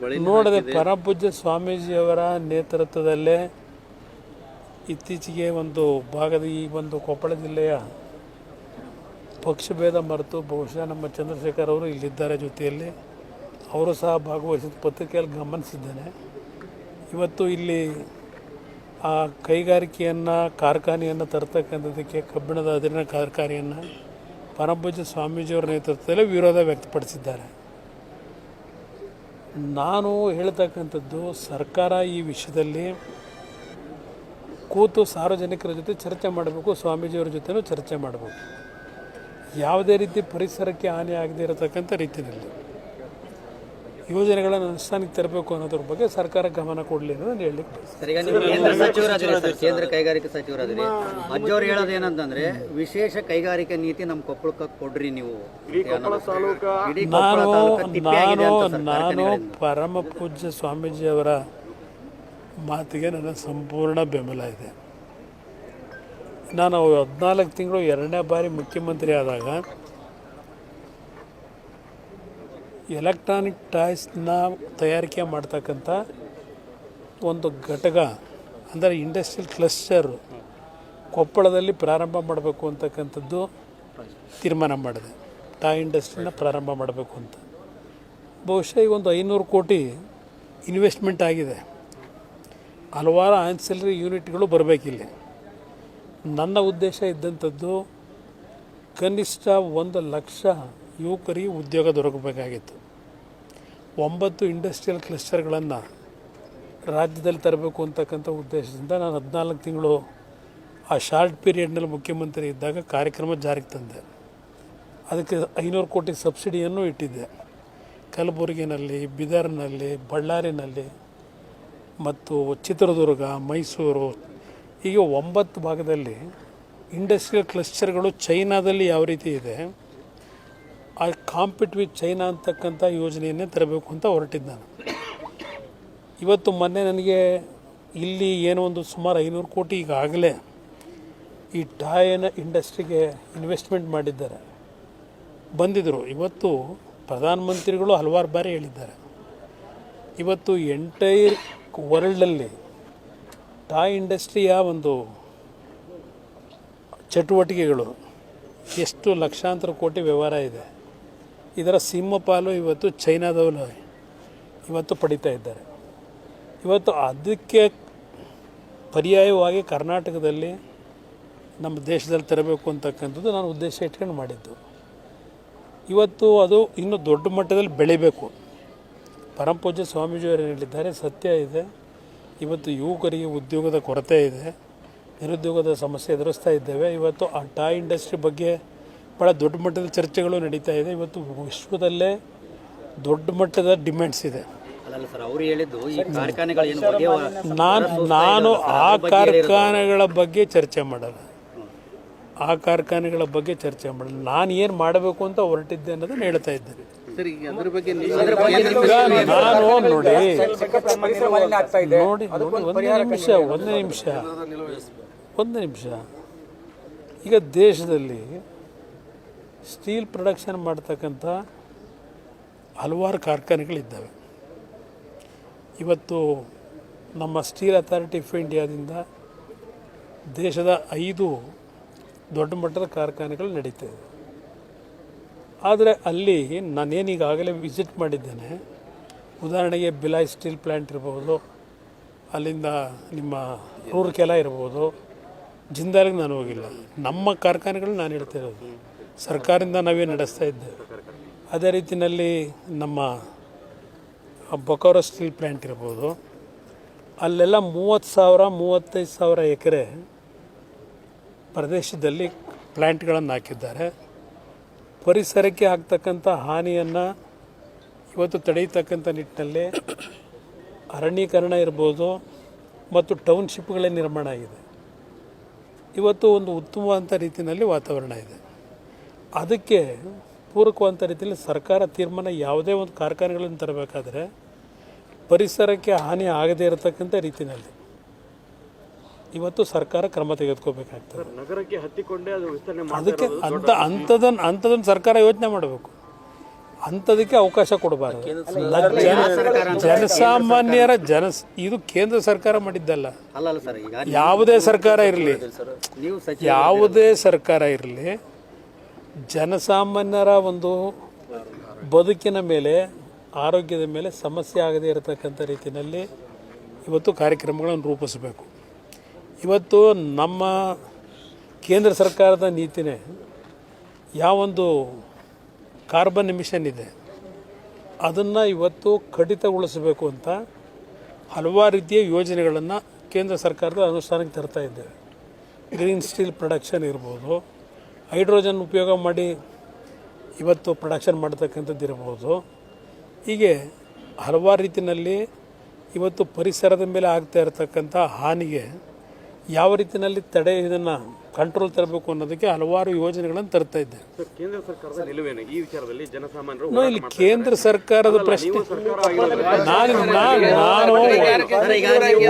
ಬಳಿ ನೋಡದೆ, ಪರಮಪೂಜ್ಯ ಸ್ವಾಮೀಜಿಯವರ ನೇತೃತ್ವದಲ್ಲೇ ಇತ್ತೀಚೆಗೆ ಒಂದು ಭಾಗದ ಈ ಒಂದು ಕೊಪ್ಪಳ ಜಿಲ್ಲೆಯ ಪಕ್ಷಭೇದ ಮರೆತು ಬಹುಶಃ ನಮ್ಮ ಚಂದ್ರಶೇಖರ್ ಅವರು ಇಲ್ಲಿದ್ದಾರೆ ಜೊತೆಯಲ್ಲಿ. ಅವರು ಸಹ ಭಾಗವಹಿಸಿದ ಪತ್ರಿಕೆಯಲ್ಲಿ ಗಮನಿಸಿದ್ದೇನೆ. ಇವತ್ತು ಇಲ್ಲಿ ಆ ಕೈಗಾರಿಕೆಯನ್ನು, ಕಾರ್ಖಾನೆಯನ್ನು ತರ್ತಕ್ಕಂಥದ್ದಕ್ಕೆ ಕಬ್ಬಿಣದ ಅದಿರಿನ ಕಾರ್ಖಾನೆಯನ್ನು ಪರಮಪೂಜ್ಯ ಸ್ವಾಮೀಜಿಯವರ ನೇತೃತ್ವದಲ್ಲಿ ವಿರೋಧ ವ್ಯಕ್ತಪಡಿಸಿದ್ದಾರೆ. ನಾನು ಹೇಳ್ತಕ್ಕಂಥದ್ದು, ಸರ್ಕಾರ ಈ ವಿಷಯದಲ್ಲಿ ಕೂತು ಸಾರ್ವಜನಿಕರ ಜೊತೆ ಚರ್ಚೆ ಮಾಡಬೇಕು, ಸ್ವಾಮೀಜಿಯವರ ಜೊತೆನೂ ಚರ್ಚೆ ಮಾಡಬೇಕು. ಯಾವುದೇ ರೀತಿ ಪರಿಸರಕ್ಕೆ ಹಾನಿ ಆಗದೇ ಇರತಕ್ಕಂಥ ರೀತಿಯಲ್ಲಿ. ಯೋಜನೆಗಳನ್ನು ಅನುಷ್ಠಾನಕ್ಕೆ ತರಬೇಕು ಅನ್ನೋದ್ರ ಬಗ್ಗೆ ಸರ್ಕಾರ ಗಮನ ಕೊಡಲಿ ಅನ್ನೋದನ್ನು ಹೇಳಿ ಹೇಳಲಿಕ್ಕೆ ಬಯಸ್ತೀನಿ. ಸರ್ ಈಗ ನೀವು ಕೇಂದ್ರ ಸಚಿವರಾದ್ರೆ ಸರ್ ಕೇಂದ್ರ ಕೈಗಾರಿಕಾ ಸಚಿವರಾದ್ರಿ ಅಜ್ಜವ್ರು ಹೇಳೋದು ಏನಂತಂದ್ರೆ ವಿಶೇಷ ಕೈಗಾರಿಕಾ ನೀತಿ ನಮ್ಮ ಕೊಪ್ಪಳಕ್ಕೆ ಕೊಡ್ರಿ ನೀವು ಇಡೀ ಕೊಪ್ಪಳ ನಾನು ತಾಲೂಕು ತಿಪ್ಪಿಯಾಗಿದೆ ನಾನು ಅಂತ ಸರ್ ನಾನು ಕಾರ್ಖಾನೆಗಳಿಂದ. ಪರಮ ಪೂಜ್ಯ ಸ್ವಾಮೀಜಿಯವರ ಮಾತಿಗೆ ನನ್ನ ಸಂಪೂರ್ಣ ಬೆಂಬಲ ಇದೆ ನಾನು ಹದಿನಾಲ್ಕು ತಿಂಗಳು ಎರಡನೇ ಬಾರಿ ಮುಖ್ಯಮಂತ್ರಿ ಆದಾಗ ಎಲೆಕ್ಟ್ರಾನಿಕ್ ಟಾಯ್ಸ್ನ ತಯಾರಿಕೆ ಮಾಡ್ತಕ್ಕಂಥ ಒಂದು ಘಟಕ, ಅಂದರೆ ಇಂಡಸ್ಟ್ರಿಯಲ್ ಕ್ಲಸ್ಟರ್, ಕೊಪ್ಪಳದಲ್ಲಿ ಪ್ರಾರಂಭ ಮಾಡಬೇಕು ಅಂತಕ್ಕಂಥದ್ದು ತೀರ್ಮಾನ ಮಾಡಿದೆ. ಟಾಯ್ ಇಂಡಸ್ಟ್ರಿನ ಪ್ರಾರಂಭ ಮಾಡಬೇಕು ಅಂತ. ಬಹುಶಃ ಈಗ ಒಂದು ಐನೂರು ಕೋಟಿ ಇನ್ವೆಸ್ಟ್ಮೆಂಟ್ ಆಗಿದೆ. ಹಲವಾರು ಆನ್ಸಿಲರಿ ಯೂನಿಟ್ಗಳು ಬರಬೇಕಿಲ್ಲಿ. ನನ್ನ ಉದ್ದೇಶ ಇದ್ದಂಥದ್ದು ಕನಿಷ್ಠ ಒಂದು ಲಕ್ಷ ಯುವಕರಿಗೆ ಉದ್ಯೋಗ ದೊರಕಬೇಕಾಗಿತ್ತು. ಒಂಬತ್ತು ಇಂಡಸ್ಟ್ರಿಯಲ್ ಕ್ಲಸ್ಟರ್ಗಳನ್ನು ರಾಜ್ಯದಲ್ಲಿ ತರಬೇಕು ಅಂತಕ್ಕಂಥ ಉದ್ದೇಶದಿಂದ ನಾನು ಹದಿನಾಲ್ಕು ತಿಂಗಳು ಆ ಶಾರ್ಟ್ ಪೀರಿಯಡ್ನಲ್ಲಿ ಮುಖ್ಯಮಂತ್ರಿ ಇದ್ದಾಗ ಕಾರ್ಯಕ್ರಮ ಜಾರಿಗೆ ತಂದೆ. ಅದಕ್ಕೆ ಐನೂರು ಕೋಟಿ ಸಬ್ಸಿಡಿಯನ್ನು ಇಟ್ಟಿದ್ದೆ. ಕಲಬುರಗಿನಲ್ಲಿ, ಬಿದರ್ನಲ್ಲಿ, ಬಳ್ಳಾರಿನಲ್ಲಿ ಮತ್ತು ಚಿತ್ರದುರ್ಗ, ಮೈಸೂರು, ಹೀಗೆ ಒಂಬತ್ತು ಭಾಗದಲ್ಲಿ ಇಂಡಸ್ಟ್ರಿಯಲ್ ಕ್ಲಸ್ಟರ್ಗಳು ಚೈನಾದಲ್ಲಿ ಯಾವ ರೀತಿ ಇದೆ ಆ ಕಾಂಪಿಟ್ ವಿತ್ ಚೈನಾ ಅಂತಕ್ಕಂಥ ಯೋಜನೆಯನ್ನೇ ತರಬೇಕು ಅಂತ ಹೊರಟಿದ್ದೆ ನಾನು. ಇವತ್ತು ಮೊನ್ನೆ ನನಗೆ ಇಲ್ಲಿ ಏನೋ ಒಂದು ಸುಮಾರು ಐನೂರು ಕೋಟಿ ಈಗಾಗಲೇ ಈ ಟಾಯನ ಇಂಡಸ್ಟ್ರಿಗೆ ಇನ್ವೆಸ್ಟ್ಮೆಂಟ್ ಮಾಡಿದ್ದಾರೆ. ಬಂದಿದ್ದರು ಇವತ್ತು ಪ್ರಧಾನಮಂತ್ರಿಗಳು ಹಲವಾರು ಬಾರಿ ಹೇಳಿದ್ದಾರೆ. ಇವತ್ತು ಎಂಟೈರ್ ವರ್ಲ್ಡಲ್ಲಿ ಟಾಯ್ ಇಂಡಸ್ಟ್ರಿಯ ಒಂದು ಚಟುವಟಿಕೆಗಳು ಎಷ್ಟು ಲಕ್ಷಾಂತರ ಕೋಟಿ ವ್ಯವಹಾರ ಇದೆ. ಇದರ ಸಿಂಹಪಾಲು ಇವತ್ತು ಚೈನಾದವರು ಇವತ್ತು ಪಡಿತಾ ಇದ್ದಾರೆ. ಇವತ್ತು ಅದಕ್ಕೆ ಪರ್ಯಾಯವಾಗಿ ಕರ್ನಾಟಕದಲ್ಲಿ ನಮ್ಮ ದೇಶದಲ್ಲಿ ತರಬೇಕು ಅಂತಕ್ಕಂಥದ್ದು ನಾನು ಉದ್ದೇಶ ಇಟ್ಕೊಂಡು ಮಾಡಿದ್ದು. ಇವತ್ತು ಅದು ಇನ್ನೂ ದೊಡ್ಡ ಮಟ್ಟದಲ್ಲಿ ಬೆಳಿಬೇಕು. ಪರಮಪೂಜ್ಯ ಸ್ವಾಮೀಜಿಯವರು ಹೇಳಿದ್ದಾರೆ, ಸತ್ಯ ಇದೆ. ಇವತ್ತು ಯುವಕರಿಗೆ ಉದ್ಯೋಗದ ಕೊರತೆ ಇದೆ. ನಿರುದ್ಯೋಗದ ಸಮಸ್ಯೆ ಎದುರಿಸ್ತಾ ಇದ್ದೇವೆ. ಇವತ್ತು ಆ ಟಾಯ್ ಇಂಡಸ್ಟ್ರಿ ಬಗ್ಗೆ ಭಾಳ ದೊಡ್ಡ ಮಟ್ಟದ ಚರ್ಚೆಗಳು ನಡೀತಾ ಇದೆ ಇವತ್ತು ವಿಶ್ವದಲ್ಲೇ ದೊಡ್ಡ ಮಟ್ಟದ ಡಿಮ್ಯಾಂಡ್ಸ್ ಇದೆ ಅಲ್ಲಲ್ಲ ಸರ್ ಅವ್ರು ಹೇಳಿದ್ದು ಈ ಕಾರ್ಖಾನೆಗಳು ಏನು ಹೊಗೆ ನಾನು ನಾನು ಆ ಕಾರ್ಖಾನೆಗಳ ಬಗ್ಗೆ ಚರ್ಚೆ ಮಾಡಲ್ಲ ಆ ಕಾರ್ಖಾನೆಗಳ ಬಗ್ಗೆ ಚರ್ಚೆ ಮಾಡಲ್ಲ ನಾನು ಏನು ಮಾಡಬೇಕು ಅಂತ ಹೊರಟಿದ್ದೆ ಅನ್ನೋದನ್ನು ಹೇಳ್ತಾ ಇದ್ದೇನೆ ನಾನು ನೋಡಿ ನೋಡಿ ನೋಡಿ ಒಂದೇ ನಿಮಿಷ ಒಂದೇ ನಿಮಿಷ ಒಂದು ನಿಮಿಷ ಈಗ ದೇಶದಲ್ಲಿ ಸ್ಟೀಲ್ ಪ್ರೊಡಕ್ಷನ್ ಮಾಡ್ತಕ್ಕಂಥ ಹಲವಾರು ಕಾರ್ಖಾನೆಗಳಿದ್ದಾವೆ. ಇವತ್ತು ನಮ್ಮ ಸ್ಟೀಲ್ ಅಥಾರಿಟಿ ಆಫ್ ಇಂಡಿಯಾದಿಂದ ದೇಶದ ಐದು ದೊಡ್ಡ ಮಟ್ಟದ ಕಾರ್ಖಾನೆಗಳು ನಡೀತಾ ಆದರೆ ಅಲ್ಲಿ ನಾನೇನೀಗಾಗಲೇ ವಿಸಿಟ್ ಮಾಡಿದ್ದೇನೆ. ಉದಾಹರಣೆಗೆ ಬಿಲಾಯ್ ಸ್ಟೀಲ್ ಪ್ಲ್ಯಾಂಟ್ ಇರ್ಬೋದು, ಅಲ್ಲಿಂದ ನಿಮ್ಮ ರೂರ್ಕೆಲ ಇರ್ಬೋದು. ಜಿಂದಾಲಿಗೆ ನಾನು ಹೋಗಿಲ್ಲ. ನಮ್ಮ ಕಾರ್ಖಾನೆಗಳು ನಾನು ಹೇಳ್ತಾ ಇರೋದು. ಸರ್ಕಾರದಿಂದ ನಾವೇ ನಡೆಸ್ತಾ ಇದ್ದೇವೆ. ಅದೇ ರೀತಿಯಲ್ಲಿ ನಮ್ಮ ಬೊಕೋರ ಸ್ಟೀಲ್ ಪ್ಲ್ಯಾಂಟ್ ಇರ್ಬೋದು, ಅಲ್ಲೆಲ್ಲ ಮೂವತ್ತು ಸಾವಿರ, ಮೂವತ್ತೈದು ಸಾವಿರ ಎಕರೆ ಪ್ರದೇಶದಲ್ಲಿ ಪ್ಲ್ಯಾಂಟ್ಗಳನ್ನು ಹಾಕಿದ್ದಾರೆ. ಪರಿಸರಕ್ಕೆ ಆಗ್ತಕ್ಕಂಥ ಹಾನಿಯನ್ನು ಇವತ್ತು ತಡೆಯತಕ್ಕಂಥ ನಿಟ್ಟಿನಲ್ಲಿ ಅರಣ್ಯೀಕರಣ ಇರ್ಬೋದು ಮತ್ತು ಟೌನ್ಶಿಪ್ಗಳೇ ನಿರ್ಮಾಣ ಆಗಿದೆ. ಇವತ್ತು ಒಂದು ಉತ್ತಮವಾದಂಥ ರೀತಿಯಲ್ಲಿ ವಾತಾವರಣ ಇದೆ. ಅದಕ್ಕೆ ಪೂರಕವಾದಂಥ ರೀತಿಯಲ್ಲಿ ಸರ್ಕಾರ ತೀರ್ಮಾನ ಯಾವುದೇ ಒಂದು ಕಾರ್ಖಾನೆಗಳನ್ನು ತರಬೇಕಾದ್ರೆ ಪರಿಸರಕ್ಕೆ ಹಾನಿ ಆಗದೇ ಇರತಕ್ಕಂಥ ರೀತಿಯಲ್ಲಿ ಇವತ್ತು ಸರ್ಕಾರ ಕ್ರಮ ತೆಗೆದುಕೋಬೇಕಾಗ್ತದೆ ನಗರಕ್ಕೆ ಹತ್ತಿಕೊಂಡೇ ಅದು ವಿಸ್ತರಣೆ ಅದಕ್ಕೆ ಅಂತ ಅಂಥದನ್ನು ಅಂಥದನ್ನು ಸರ್ಕಾರ ಯೋಚನೆ ಮಾಡಬೇಕು. ಅಂಥದಕ್ಕೆ ಅವಕಾಶ ಕೊಡಬಾರದು. ಜನ ಜನಸಾಮಾನ್ಯರ ಜನ ಇದು ಕೇಂದ್ರ ಸರ್ಕಾರ ಮಾಡಿದ್ದಲ್ಲ. ಯಾವುದೇ ಸರ್ಕಾರ ಇರಲಿ. ಯಾವುದೇ ಸರ್ಕಾರ ಇರಲಿ. ಜನಸಾಮಾನ್ಯರ ಒಂದು ಬದುಕಿನ ಮೇಲೆ, ಆರೋಗ್ಯದ ಮೇಲೆ ಸಮಸ್ಯೆ ಆಗದೇ ಇರತಕ್ಕಂಥ ರೀತಿಯಲ್ಲಿ ಇವತ್ತು ಕಾರ್ಯಕ್ರಮಗಳನ್ನು ರೂಪಿಸಬೇಕು. ಇವತ್ತು ನಮ್ಮ ಕೇಂದ್ರ ಸರ್ಕಾರದ ನೀತಿನೇ ಯಾವೊಂದು ಕಾರ್ಬನ್ ಎಮಿಷನ್ ಇದೆ, ಅದನ್ನು ಇವತ್ತು ಕಡಿತಗೊಳಿಸಬೇಕು ಅಂತ ಹಲವಾರು ರೀತಿಯ ಯೋಜನೆಗಳನ್ನು ಕೇಂದ್ರ ಸರ್ಕಾರದ ಅನುಷ್ಠಾನಕ್ಕೆ ತರ್ತಾ ಇದ್ದೇವೆ. ಗ್ರೀನ್ ಸ್ಟೀಲ್ ಪ್ರೊಡಕ್ಷನ್ ಇರ್ಬೋದು ಹೈಡ್ರೋಜನ್ ಉಪಯೋಗ ಮಾಡಿ ಇವತ್ತು ಪ್ರೊಡಕ್ಷನ್ ಮಾಡ್ತಕ್ಕಂಥದ್ದು ಇರಬಹುದು. ಹೀಗೆ ಹಲವಾರು ರೀತಿಯಲ್ಲಿ ಇವತ್ತು ಪರಿಸರದ ಮೇಲೆ ಆಗ್ತಾ ಇರತಕ್ಕಂಥ ಹಾನಿಗೆ ಯಾವ ರೀತಿಯಲ್ಲಿ ತಡೆ ಇದನ್ನು ಕಂಟ್ರೋಲ್ ತರಬೇಕು ಅನ್ನೋದಕ್ಕೆ ಹಲವಾರು ಯೋಜನೆಗಳನ್ನು ತರ್ತಾ ಇದ್ದೆ. ಸರ್ ಕೇಂದ್ರ ಸರ್ಕಾರದ ನಿಲುವೇನು? ಈ ವಿಚಾರದಲ್ಲಿ ಜನಸಾಮಾನ್ಯರು ಇಲ್ಲಿ ಕೇಂದ್ರ ಸರ್ಕಾರದ ಪ್ರಶ್ನೆ ನಾನು ನಾನು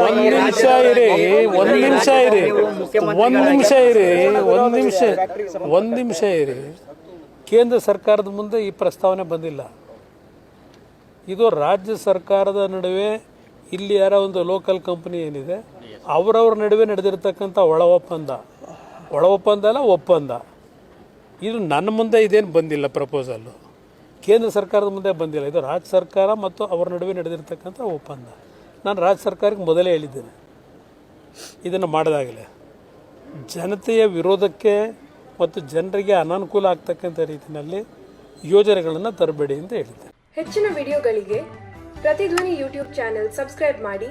ಒಂದ್ ನಿಮಿಷ ಇರಿ ಒಂದು ನಿಮಿಷ ಇರಿ ಒಂದ್ ನಿಮಿಷ ಇರಿ ಒಂದ್ ನಿಮಿಷ ಒಂದ್ ನಿಮಿಷ ಇರಿ ಕೇಂದ್ರ ಸರ್ಕಾರದ ಮುಂದೆ ಈ ಪ್ರಸ್ತಾವನೆ ಬಂದಿಲ್ಲ. ಇದು ರಾಜ್ಯ ಸರ್ಕಾರದ ನಡುವೆ ಇಲ್ಲಿ ಯಾರೋ ಒಂದು ಲೋಕಲ್ ಕಂಪನಿ ಏನಿದೆ ಅವರವ್ರ ನಡುವೆ ನಡೆದಿರ್ತಕ್ಕಂಥ ಒಳ ಒಪ್ಪಂದ ಒಳ ಒಪ್ಪಂದ ಅಲ್ಲ ಒಪ್ಪಂದ. ಇದು ನನ್ನ ಮುಂದೆ ಇದೇನು ಬಂದಿಲ್ಲ ಪ್ರಪೋಸಲ್ಲು. ಕೇಂದ್ರ ಸರ್ಕಾರದ ಮುಂದೆ ಬಂದಿಲ್ಲ. ಇದು ರಾಜ್ಯ ಸರ್ಕಾರ ಮತ್ತು ಅವರ ನಡುವೆ ನಡೆದಿರ್ತಕ್ಕಂಥ ಒಪ್ಪಂದ. ನಾನು ರಾಜ್ಯ ಸರ್ಕಾರಕ್ಕೆ ಮೊದಲೇ ಹೇಳಿದ್ದೇನೆ. ಇದನ್ನು ಮಾಡಿದಾಗಲೇ. ಜನತೆಯ ವಿರೋಧಕ್ಕೆ ಮತ್ತು ಜನರಿಗೆ ಅನಾನುಕೂಲ ಆಗ್ತಕ್ಕಂಥ ರೀತಿಯಲ್ಲಿ ಯೋಜನೆಗಳನ್ನು ತರಬೇಡಿ ಅಂತ ಹೇಳಿದ್ದೆ ಹೆಚ್ಚಿನ ವಿಡಿಯೋಗಳಿಗೆ ಪ್ರತಿಧ್ವನಿ ಯೂಟ್ಯೂಬ್ ಚಾನೆಲ್ ಸಬ್ಸ್ಕ್ರೈಬ್ ಮಾಡಿ.